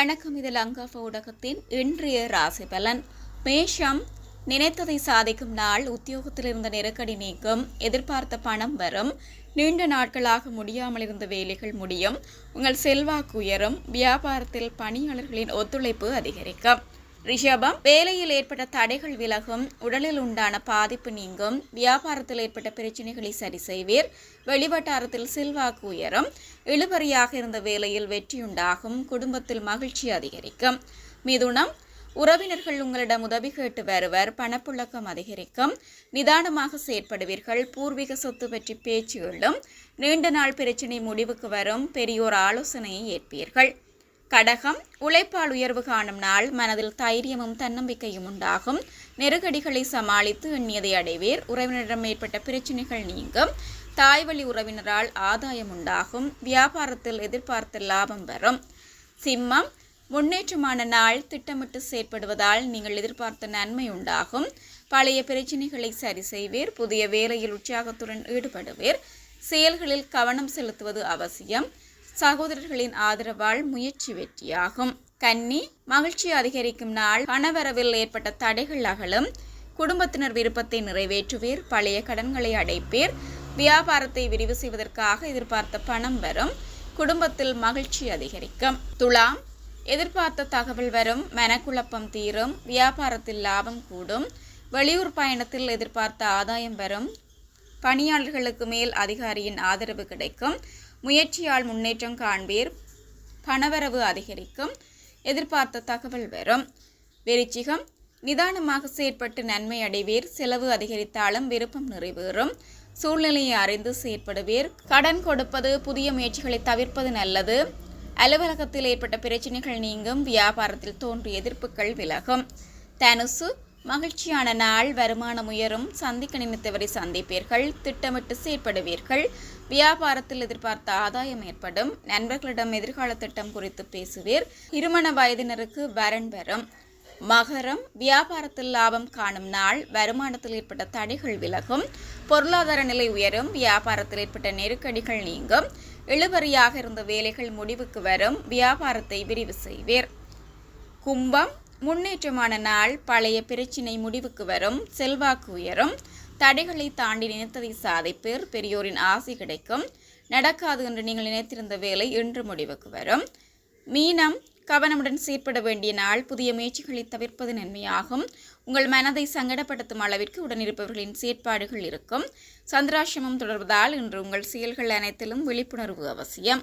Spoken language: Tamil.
வணக்கம். இது லங்காஃப ஊடகத்தின் இன்றைய ராசி பலன். மேஷம் நினைத்ததை சாதிக்கும் நாள் உத்தியோகத்தில் இருந்த நெருக்கடி நீக்கும் எதிர்பார்த்த பணம் வரும் நீண்ட நாட்களாக முடியாமல் இருந்த வேலைகள் முடியும் உங்கள் செல்வாக்கு உயரும் வியாபாரத்தில் பணியாளர்களின் ஒத்துழைப்பு அதிகரிக்கும். ரிஷபம் வேலையில் ஏற்பட்ட தடைகள் விலகும் உடலில் உண்டான பாதிப்பு நீங்கும் வியாபாரத்தில் ஏற்பட்ட பிரச்சனைகளை சரி செய்வீர் வெளிவட்டாரத்தில் செல்வாக்கு உயரும் இழுபறியாக இருந்த வேலையில் வெற்றியுண்டாகும் குடும்பத்தில் மகிழ்ச்சி அதிகரிக்கும். மிதுனம் உறவினர்கள் உங்களிடம் உதவி கேட்டு வருவர் பணப்புழக்கம் அதிகரிக்கும் நிதானமாக செயற்படுவீர்கள் பூர்வீக சொத்து பற்றி பேச்சு எழும் நீண்ட நாள் பிரச்சினை முடிவுக்கு வரும் பெரியோர் ஆலோசனையை ஏற்பீர்கள். கடகம் உழைப்பால் உயர்வு காணும் நாள் மனதில் தைரியமும் தன்னம்பிக்கையும் உண்டாகும். நெருக்கடிகளை சமாளித்து எண்ணியதை அடைவீர். உறவினரிடம் ஏற்பட்ட பிரச்சனைகள் நீங்கும். தாய்வழி உறவினரால் ஆதாயம் உண்டாகும். வியாபாரத்தில் எதிர்பார்த்த லாபம் வரும். சிம்மம் முன்னேற்றமான நாள் திட்டமிட்டு செயற்படுவதால் நீங்கள் எதிர்பார்த்த நன்மை உண்டாகும். பழைய பிரச்சனைகளை சரி செய்வீர். புதிய வேலையில் உற்சாகத்துடன் ஈடுபடுவீர். செயல்களில் கவனம் செலுத்துவது அவசியம். சகோதரர்களின் ஆதரவால் முயற்சி வெற்றியாகும். கன்னி மகிழ்ச்சி அதிகரிக்கும் நாள். பணவரவில் ஏற்பட்ட தடைகள் அகலும். குடும்பத்தினர் விருப்பத்தை நிறைவேற்றுவீர். பழைய கடன்களை அடைப்பீர். வியாபாரத்தை விரிவு செய்வதற்காக எதிர்பார்த்த பணம் வரும். குடும்பத்தில் மகிழ்ச்சி அதிகரிக்கும். துலாம் எதிர்பார்த்த தகவல் வரும். மனக்குழப்பம் தீரும். வியாபாரத்தில் லாபம் கூடும். வெளியூர் பயணத்தில் எதிர்பார்த்த ஆதாயம் வரும். பணியாளர்களுக்கு மேல் அதிகாரியின் ஆதரவு கிடைக்கும். முயற்சியால் முன்னேற்றம் காண்பீர். பணவரவு அதிகரிக்கும். எதிர்பார்த்த தகவல் வரும் வெறிச்சிகம் நிதானமாக செயற்பட்டு நன்மை அடைவீர். செலவு அதிகரித்தாலும் விருப்பம் நிறைவேறும். சூழ்நிலையை அறிந்து செயற்படுவீர். கடன் கொடுப்பது புதிய முயற்சிகளை தவிர்ப்பது நல்லது. அலுவலகத்தில் ஏற்பட்ட பிரச்சனைகள் நீங்கும். வியாபாரத்தில் தோன்றிய எதிர்ப்புகள் விலகும். தனுசு மகிழ்ச்சியான நாள் வருமானம் உயரும் சந்திக்க நினைத்தவரை சந்திப்பீர்கள் திட்டமிட்டு செயற்படுவீர்கள். வியாபாரத்தில் எதிர்பார்த்த ஆதாயம் ஏற்படும். நண்பர்களிடம் எதிர்கால திட்டம் குறித்து பேசுவீர். இருமண வயதினருக்கு வரன் வரும். மகரம் வியாபாரத்தில் லாபம் காணும் நாள் வருமானத்தில் ஏற்பட்ட தடைகள் விலகும். பொருளாதார நிலை உயரும் வியாபாரத்தில் ஏற்பட்ட நெருக்கடிகள் நீங்கும். இழுபறியாக இருந்த வேலைகள் முடிவுக்கு வரும் வியாபாரத்தை விரிவு செய்வீர். கும்பம் முன்னேற்றமான நாள் பழைய பிரச்சினை முடிவுக்கு வரும் செல்வாக்கு உயரும். தடைகளை தாண்டி நினைத்ததை சாதிப்பேர் பெரியோரின் ஆசை கிடைக்கும். நடக்காது என்று நீங்கள் நினைத்திருந்த வேலை இன்று முடிவுக்கு வரும். மீனம் கவனமுடன் செயற்பட வேண்டிய நாள் புதிய முயற்சிகளை தவிர்ப்பது நன்மையாகும். உங்கள் மனதை சங்கடப்படுத்தும் அளவிற்கு உடனிருப்பவர்களின் செயற்பாடுகள் இருக்கும். சந்திராசிரமம் தொடர்வதால் இன்று உங்கள் செயல்கள் அனைத்திலும் விழிப்புணர்வு அவசியம்.